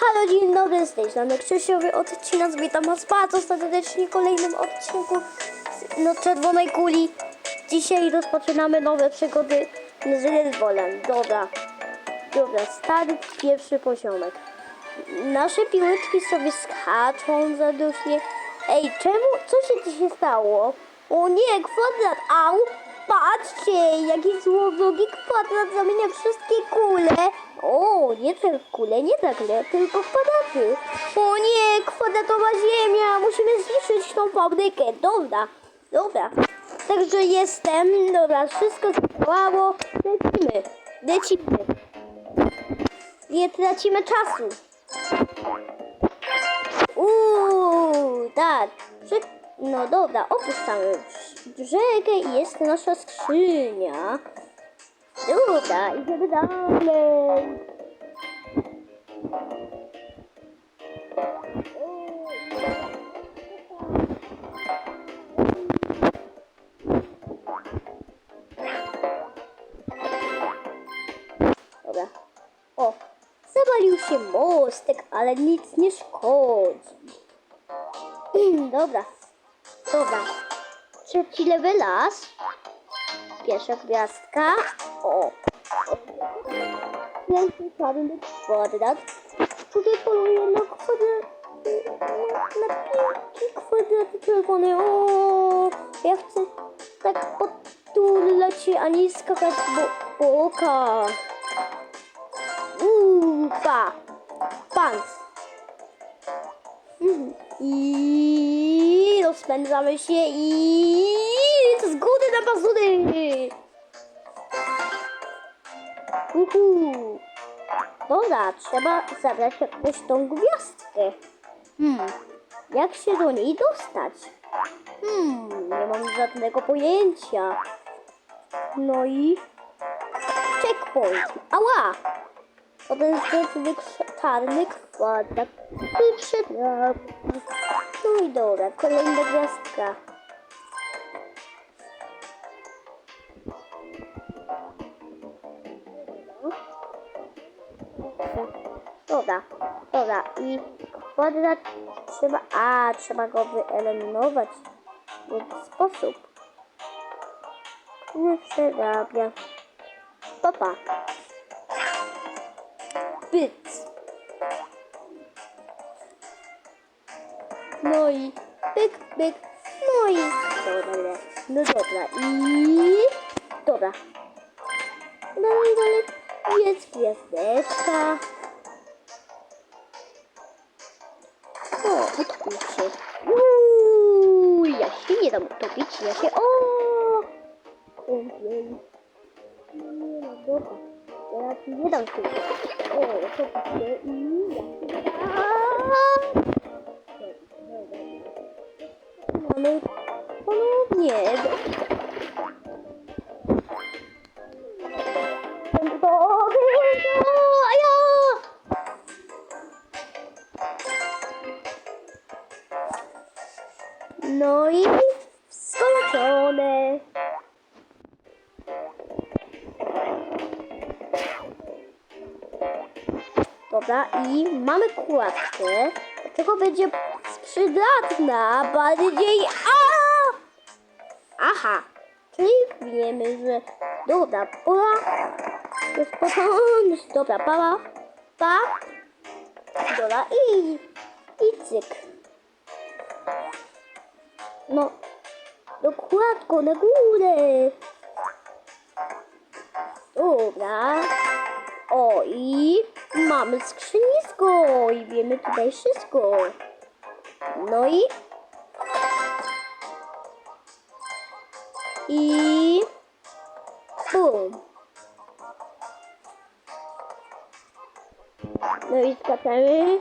Halo, dzień dobry, z tej strony Krzysiowy odcinek. Witam Was bardzo serdecznie w kolejnym odcinku no, Czerwonej Kuli. Dzisiaj rozpoczynamy nowe przygody z Redbolem. Dobra, dobra, start pierwszy poziomek. Nasze piłeczki sobie skaczą zadusznie. Ej, czemu? Co się dzisiaj stało? O nie, kwadrat, au! Patrzcie, jaki złowieki kwadrat zamienia wszystkie kule. O, nie te kule, nie tak, nie, tylko kwadraty. O nie, kwadratowa ziemia, musimy zniszczyć tą fabrykę. Dobra, dobra. Także jestem, dobra, wszystko zadziałało. Lecimy, lecimy. Nie tracimy czasu. Uuu, tak. Przy... No dobra, opuszczamy rzekę i jest nasza skrzynia. Dobra, idziemy dalej. Dobra. O, zawalił się mostek, ale nic nie szkodzi. Dobra, dobra. Trzeci las. Pierwsza gwiazdka. O. Piękny czarny kwadrat. Tutaj poluję na kwadrat. Na piękny kwadrat czerwony. O, ja chcę tak potulać się, a nie skakać bo, po okach. Uuu, pa. Pants. Mhm. I rozpędzamy się i z góry na pazury. Uhu. Dobra, trzeba zabrać jakąś tą gwiazdkę. Hmm, jak się do niej dostać? Hmm, nie mam żadnego pojęcia. No i checkpoint. Ała! To ten zwykły czarny kwadrat. I przetrap. No i dobra, kolejna gwiazdka. Dobra, dobra i kwadrat trzeba, a trzeba go wyeliminować w jaki sposób. Nie przerabia. Papa. Pyc. No i pyk, pyk. No i dobra, no dobra i dobra. Dalej, dalej. Jest gwiazdeczka. O, utopił się. Uuu, ja się nie dam utopić, ja się... O! Ojej. Nie no, dobra. Ja ci nie dam się utopić. O, utopić się i ja się nie dam. Mamy ponownie. A ja! No i skończone. Dobra, i mamy kładkę. Tylko będzie przydatna bardziej. A! Aha, czyli wiemy, że dobra, pora. Jest porządek. Dobra, para. Pa. Dobra, i. I cyk. No, dokładko na górę. Dobra. O, i mamy skrzynisko i wiemy tutaj wszystko. No i... I... Bum. No i skaczemy.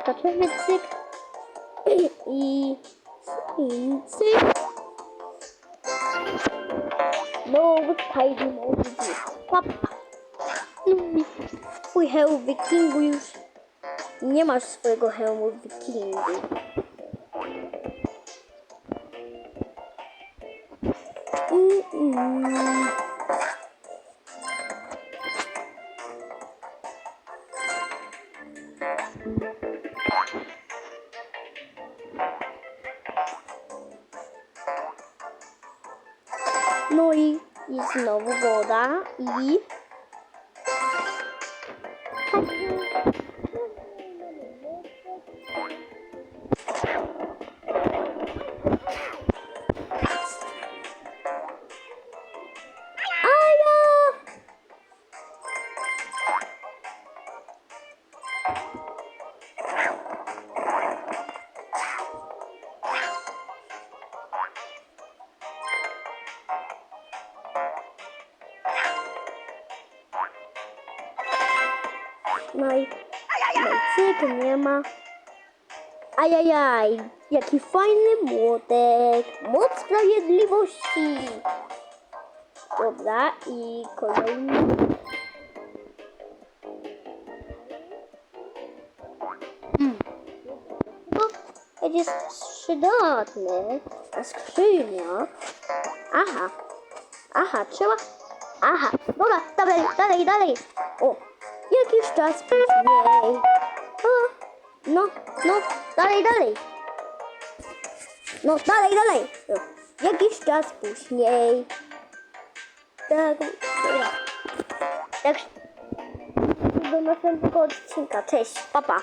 Skaczemy cyk. I... I cyk. No, wypajdy może Papa. Twój hełm wikingu już... Nie masz swojego hełmu wikingu. Mm, mm. No i, i znowu woda i... No i cyk, nie ma. Ajajaj, jaki fajny młotek. Moc sprawiedliwości. Dobra, i kolejny. Mm. No, jest przydatne. Ta skrzynia. Aha. Aha, trzeba... Aha, dobra, dalej, dalej, dalej. O, jakiś czas później. O, no, no, dalej, dalej. No, dalej, dalej. No, jakiś czas później. Tak, dobra. Tak, do następnego odcinka. Cześć, papa.